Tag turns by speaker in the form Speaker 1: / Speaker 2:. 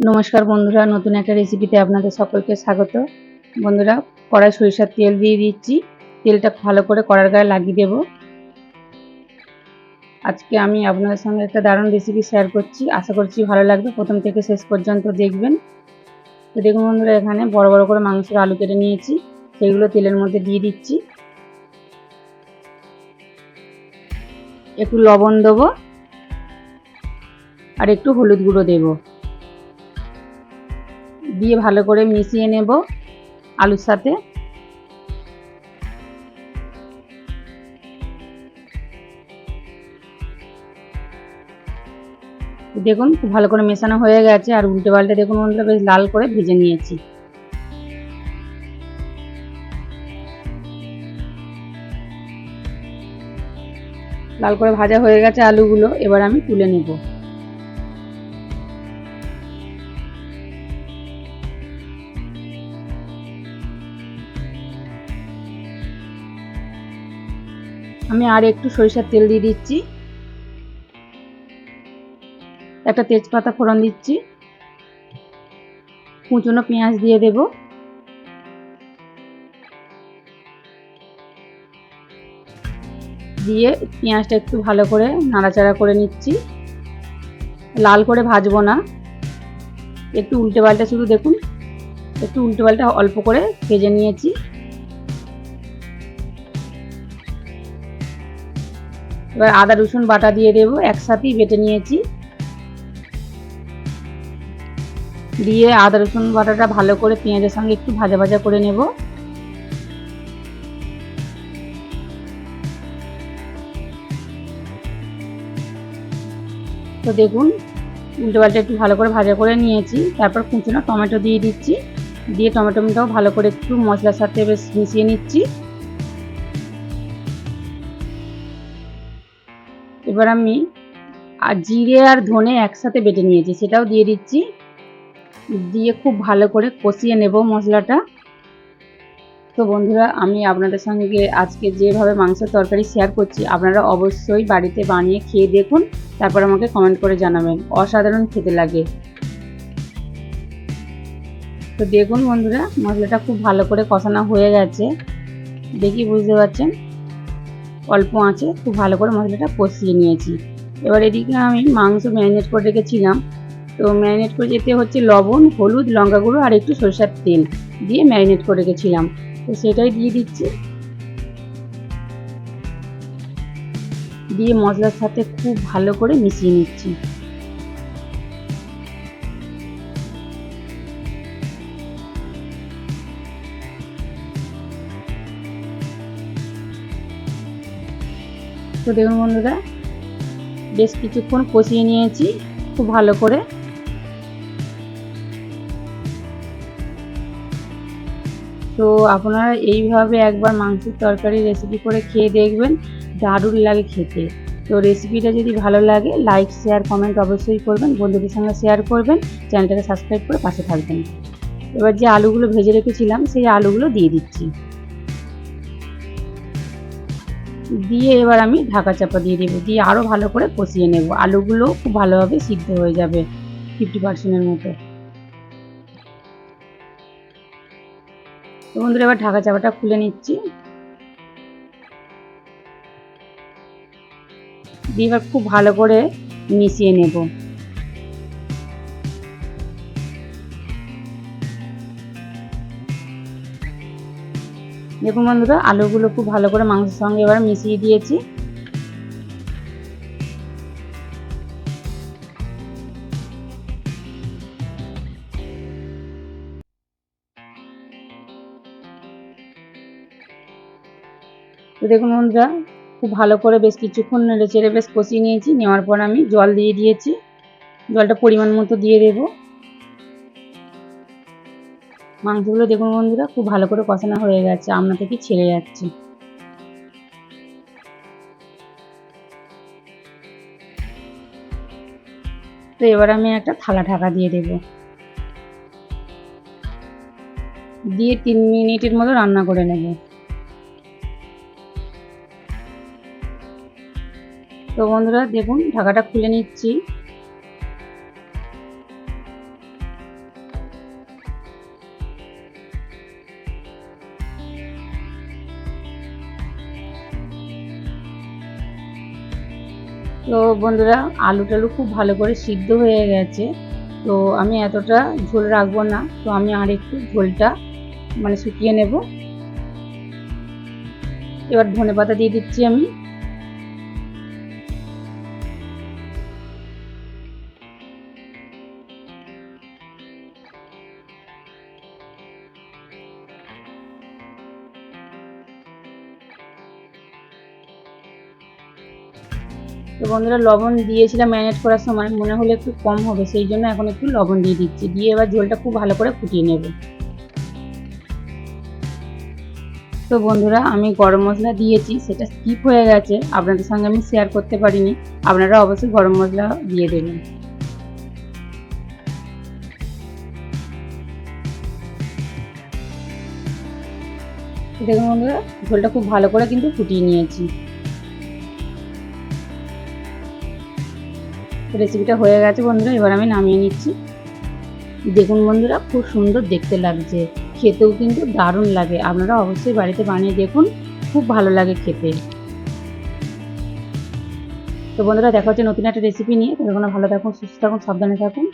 Speaker 1: নমস্কার বন্ধুরা, নতুন একটা রেসিপিতে আপনাদের সকলকে স্বাগত। বন্ধুরা, কড়াই সরিষার তেল দিয়ে দিচ্ছি। তেলটা ভালো করে কড়ার গায়ে লাগিয়ে দেব। আজকে আমি আপনাদের সঙ্গে একটা দারুণ রেসিপি শেয়ার করছি। আশা করছি ভালো লাগবে। প্রথম থেকে শেষ পর্যন্ত দেখবেন। তো দেখুন বন্ধুরা, এখানে বড় বড় করে মাংসের আলু কেটে নিয়েছি। সেগুলো তেলের মধ্যে দিয়ে দিচ্ছি। একটু লবণ দেবো। আর একটু হলুদ গুঁড়ো দেবো। দিয়ে ভালো করে মিশিয়ে নেব আলুর সাথে। দেখুন, খুব ভালো করে মেশানো হয়ে গেছে আর উল্টে পাল্টে দেখুন, বন্ধুরা, বেশ লাল করে ভেজে নিয়েছি। লাল করে ভাজা হয়ে গেছে আলুগুলো, এবার আমি তুলে নেব। আমি আর একটু সরিষার তেল দিয়ে দিচ্ছি। একটা তেজপাতা ফোড়ন দিচ্ছি। কুচনো পেঁয়াজ দিয়ে দেব। দিয়ে পেঁয়াজটা একটু ভালো করে নাড়াচাড়া করে নিচ্ছি। লাল করে ভাজবো না। একটু উল্টে পাল্টা শুধু দেখুন, একটু উল্টে পাল্টা অল্প করে ভেজে নিয়েছি। এবার আদা, রসুন বাটা দিয়ে দেবো একসাথেই বেটে নিয়েছি। দিয়ে আদা, রসুন বাটাটা ভালো করে পেঁয়াজের সঙ্গে একটু ভাজা ভাজা করে নেব। তো দেখুন, উল্টো পাল্টা একটু ভালো করে ভাজা করে নিয়েছি। তারপর কুচনো টমেটো দিয়ে দিচ্ছি। দিয়ে টমেটোটাও ভালো করে একটু মশলার সাথে বেশ মিশিয়ে নিচ্ছি। এবার আমি আর জিরে আর ধনে একসাথে বেটে নিয়েছি, সেটাও দিয়ে দিচ্ছি। দিয়ে খুব ভালো করে কষিয়ে নেব মশলাটা। তো বন্ধুরা, আমি আপনাদের সঙ্গে আজকে যেভাবে মাংসের তরকারি শেয়ার করছি, আপনারা অবশ্যই বাড়িতে বানিয়ে খেয়ে দেখুন, তারপর আমাকে কমেন্ট করে জানাবেন। অসাধারণ খেতে লাগে। তো দেখুন বন্ধুরা, মশলাটা খুব ভালো করে কষানো হয়ে গেছে। দেখি বুঝতে পারছেন? অল্প আঁচে খুব ভালো করে মশলাটা কষিয়ে নিয়েছি। এবার এদিকে আমি মাংস ম্যারিনেট করে রেখেছিলাম। তো ম্যারিনেট করে যেতে হচ্ছে লবণ, হলুদ, লঙ্কা গুঁড়ো আর একটু সরষার তেল দিয়ে ম্যারিনেট করে রেখেছিলাম। তো সেটাই দিয়ে দিচ্ছি। দিয়ে মশলার সাথে খুব ভালো করে মিশিয়ে নিচ্ছি। তো দেখুন বন্ধুরা, বেশ কিছুক্ষণ কষিয়ে নিয়েছি, খুব ভালো করে। তো আপনারা এইভাবে একবার মাংসের তরকারি রেসিপি করে খেয়ে দেখবেন, দারুণ লাগে খেতে। তো রেসিপিটা যদি ভালো লাগে লাইক শেয়ার কমেন্ট অবশ্যই করবেন, বন্ধুদের সঙ্গে শেয়ার করবেন চ্যানেলটাকে সাবস্ক্রাইব করে পাশে থাকবেন। এবার যে আলুগুলো ভেজে রেখেছিলাম, সেই আলুগুলো দিয়ে দিচ্ছি। দিয়ে এবার আমি ঢাকা চাপা দিয়ে দেবো। দিয়ে আরও ভালো করে কষিয়ে নেব। আলুগুলো খুব ভালোভাবে সিদ্ধ হয়ে যাবে ফিফটি পার্সেন্টের মতো। তো বন্ধুরা, এবার ঢাকা চাপাটা খুলে নিচ্ছি। দিয়ে এবার খুব ভালো করে মিশিয়ে নেব। দেখুন বন্ধুরা, আলুগুলো খুব ভালো করে মাংসের সঙ্গে এবার মিশিয়ে দিয়েছি। তো দেখুন বন্ধুরা, খুব ভালো করে বেশ কিছুক্ষণ নেড়ে চেড়ে বেশ কষিয়ে নিয়েছি। নেওয়ার পর আমি জল দিয়ে দিয়েছি। জলটা পরিমাণ মতো দিয়ে দেবো। মাংসগুলো দেখুন বন্ধুরা, খুব ভালো করে কষানো হয়ে গেছে আমনা থেকে ছেড়ে যাচ্ছে। তো এবার আমি একটা থালা ঢাকা দিয়ে দেব। দিয়ে তিন মিনিটের মতো রান্না করে নেব। তো বন্ধুরা, দেখুন, ঢাকাটা খুলে নিচ্ছি। তো বন্ধুরা আলু টালু খুব ভালো করে সিদ্ধ হয়ে গেছে। তো আমি এতটা ঝোল রাখব না, তো আমি আর একটু ঝোলটা মানে শুকিয়ে নেব। এবার ধনে পাতা দিয়ে দিচ্ছি আমি। তো বন্ধুরা লবণ দিয়েছিলাম ম্যানেজ করার সময়, মনে হলে একটু কম হবে, সেই জন্য এখন একটু লবণ দিয়ে দিচ্ছি। দিয়ে এবার ঝোলটা খুব ভালো করে ফুটিয়ে নেব। তো বন্ধুরা আমি গরম মশলা দিয়েছি, সেটা স্কিপ হয়ে গেছে, আপনাদের সঙ্গে আমি শেয়ার করতে পারিনি। আপনারা অবশ্যই গরম মশলা দিয়ে দেবেন। দেখুন বন্ধুরা, ঝোলটা খুব ভালো করে কিন্তু ফুটিয়ে নিয়েছি। রেসিপিটা হয়ে গেছে বন্ধুরা, এবার আমি নামিয়ে নিচ্ছি। দেখুন বন্ধুরা, খুব সুন্দর দেখতে লাগছে। খেতেও কিন্তু দারুণ লাগে। আপনারা অবশ্যই বাড়িতে বানিয়ে দেখুন, খুব ভালো লাগে খেতে। তো বন্ধুরা, দেখা হচ্ছে নতুন একটা রেসিপি নিয়ে। ততক্ষণ ভালো থাকুন, সুস্থ থাকুন, সাবধানে থাকুন।